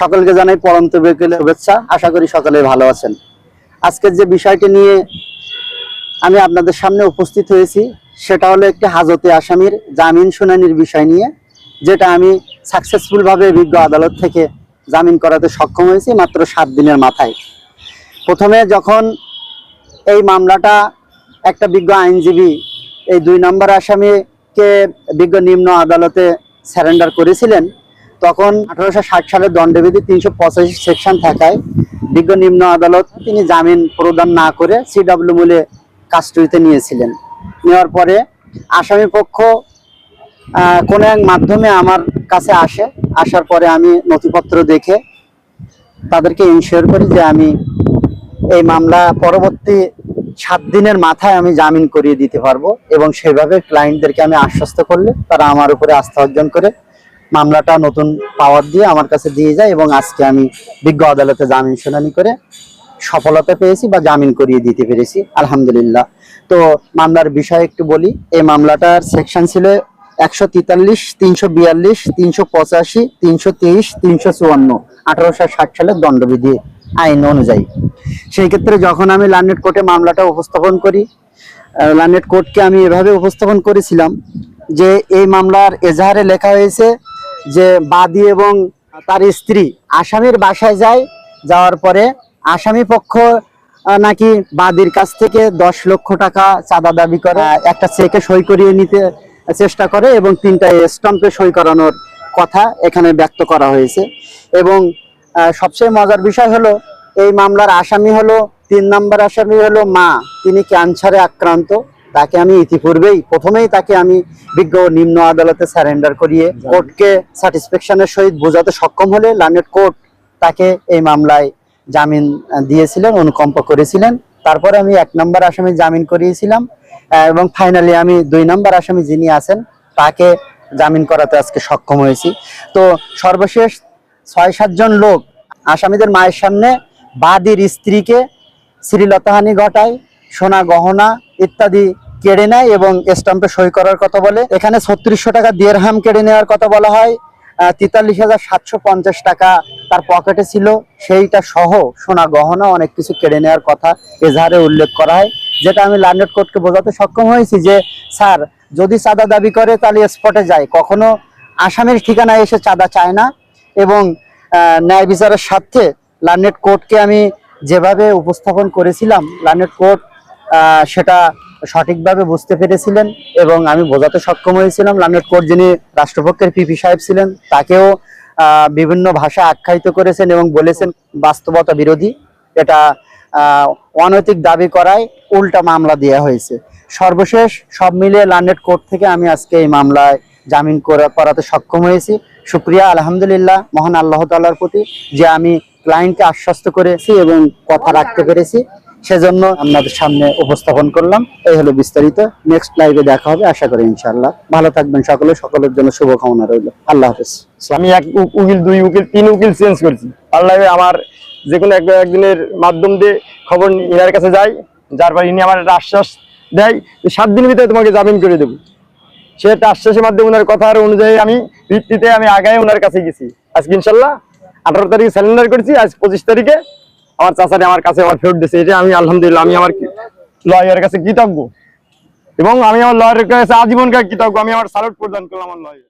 সকলকে জানাই পরন্ত বিকেলে শুভেচ্ছা। আশা করি সকলে ভালো আছেন। আজকের যে বিষয়টি নিয়ে আমি আপনাদের সামনে উপস্থিত হয়েছি, সেটা হলো একটি হাজতে আসামির জামিন শুনানির বিষয় নিয়ে, যেটা আমি সাকসেসফুলভাবে বিজ্ঞ আদালত থেকে জামিন করাতে সক্ষম হয়েছি মাত্র সাত দিনের মাথায়। প্রথমে যখন এই মামলাটা একটা বিজ্ঞ আইনজীবী, এই দুই নম্বর আসামিকে বিজ্ঞ নিম্ন আদালতে স্যারেন্ডার করেছিলেন তখন আঠারোশো ষাট সালের দণ্ডবিধি তিনশো পঁচাশি সেকশন থাকায় বিজ্ঞ নিম্ন আদালত তিনি জামিন প্রদান না করে সিডব্লিউ মূলে কাস্টডিতে নিয়েছিলেন। নেওয়ার পরে আসামি পক্ষ কোনো এক মাধ্যমে আমার কাছে আসে। আসার পরে আমি নথিপত্র দেখে তাদেরকে ইনশিওর করি যে আমি এই মামলা পরবর্তী সাত দিনের মাথায় আমি জামিন করিয়ে দিতে পারব এবং সেভাবে ক্লায়েন্টদেরকে আমি আশ্বস্ত করলে তারা আমার উপরে আস্থা অর্জন করে মামলাটা নতুন পাওয়ার দিয়ে আমার কাছে দিয়ে যায় এবং আজকে আমি বিজ্ঞ আদালতে জামিন শুনানি করে সফলতা পেয়েছি বা জামিন করিয়ে দিতে পেরেছি, আলহামদুলিল্লাহ। তো মামলার বিষয় একটু বলি, এই মামলাটার সেকশন ছিল একশো তেতাল্লিশ, তিনশো বিয়াল্লিশ, তিনশো পঁচাশি, তিনশো তেইশ তিনশো চুয়ান্ন, আঠারোশো ষাট সালের দণ্ডবিধি আইন অনুযায়ী। সেই ক্ষেত্রে যখন আমি লার্নেট কোর্টে মামলাটা উপস্থাপন করি লার্নেট কোর্টকে আমি এভাবে উপস্থাপন করেছিলাম যে এই মামলার এজাহারে লেখা হয়েছে যে বাদী এবং তার স্ত্রী আসামির বাসায় যায়, যাওয়ার পরে আসামি পক্ষ নাকি বাদীর কাছ থেকে দশ লক্ষ টাকা চাঁদা দাবি করে একটা চেকে সই করিয়ে নিতে চেষ্টা করে এবং তিনটা স্টাম্পে সই করানোর কথা এখানে ব্যক্ত করা হয়েছে। এবং সবচেয়ে মজার বিষয় হলো, এই মামলার আসামি হলো, তিন নম্বর আসামি হলো মা, তিনি ক্যান্সারে আক্রান্ত। তাকে আমি ইতিপূর্বেই প্রথমেই তাকে আমি বিজ্ঞ নিম্ন আদালতে সারেন্ডার করিয়ে কোর্টকে স্যাটিসফ্যাকশনের সহিত বোঝাতে সক্ষম হলে লার্নেট কোর্ট তাকে এই মামলায় জামিন দিয়েছিলেন অনুকম্প করেছিলেন। তারপরে আমি এক নম্বর আসামি জামিন করিয়েছিলাম এবং ফাইনালি আমি দুই নম্বর আসামি যিনি আছেন তাকে জামিন করাতে আজকে সক্ষম হয়েছি। তো সর্বশেষ ছয় সাতজন লোক আসামিদের মায়ের সামনে বাদীর স্ত্রীকে শ্রীলতাহানি ঘটায় সোনা, গহনা ইত্যাদি কেড়ে নেয় এবং স্টাম্পে সই করার কথা বলে। এখানে ছত্রিশশো টাকা দেড়হাম কেড়ে নেওয়ার কথা বলা হয়। তেতাল্লিশ হাজার সাতশো পঞ্চাশ টাকা তার পকেটে ছিল। সেইটা সহ সোনা, গহনা অনেক কিছু কেড়ে নেওয়ার কথা এজাহারে উল্লেখ করা হয়। যেটা আমি লার্নেট কোর্টকে বোঝাতে সক্ষম হয়েছি যে, স্যার, যদি চাঁদা দাবি করে, তাহলে স্পটে যায়। কখনো আসামির ঠিকানায় এসে চাঁদা চায় না এবং ন্যায় বিচারের স্বার্থে লার্নেট কোর্টকে আমি যেভাবে উপস্থাপন করেছিলাম লার্নেট কোর্ট সেটা সঠিকভাবে বুঝতে পেরেছিলেন এবং আমি বোঝাতে সক্ষম হয়েছিলাম। লার্নেট কোর্ট যিনি রাষ্ট্রপক্ষের পিপি সাহেব ছিলেন। তাকেও বিভিন্ন ভাষা আখ্যায়িত করেছেন এবং বলেছেন বাস্তবতা বিরোধী। এটা অনৈতিক দাবি করায় উল্টা মামলা দেওয়া হয়েছে। সর্বশেষ সব মিলিয়ে লার্নেট কোর্ট থেকে আমি আজকে এই মামলায় জামিন করাতে সক্ষম হয়েছি। শুক্রিয়া আলহামদুলিল্লাহ, মহান আল্লাহ তাআলার প্রতি যে আমি ক্লায়েন্টকে আশ্বস্ত করেছি এবং কথা রাখতে পেরেছি। সেজন্য আপনাদের সামনে উপস্থাপন করলাম। এই হলো বিস্তারিত। নেক্সট লাইভে দেখা হবে, আশা করি ইনশাআল্লাহ। ভালো থাকবেন সকলে, সকলের জন্য শুভকামনা রইল। আল্লাহ হাফেজ। আমি এক উকিল, দুই উকিল, তিন উকিল চেঞ্জ করছি। আল্লাহ আমার যে কোনো এক একদিনের মাধ্যম দিয়ে খবর ইনার কাছে যাই, যার পর ইনি আমার একটা আশ্বাস দেয় সাত দিনের ভিতরে তোমাকে জামিন করে দেবো। সে একটা আশ্বাসের মাধ্যমে ওনার কথার অনুযায়ী আমি ভিত্তিতে আমি আগায় ওনার কাছে গেছি। আজকে ইনশাল্লাহ আঠারো তারিখে স্যালেন্ডার করেছি, আজ পঁচিশ তারিখে আমার চাচারে আমার কাছে আবার ফেরত দিয়েছে এটা আমি আলহামদুলিল্লাহ, আমি আমার লয়ারের কাছে কৃতজ্ঞ। এবং আমি আমার লয়ারের কাছে আজীবনকার কৃতজ্ঞ, আমি আমার সালট প্রদান করলাম আমার লয়ার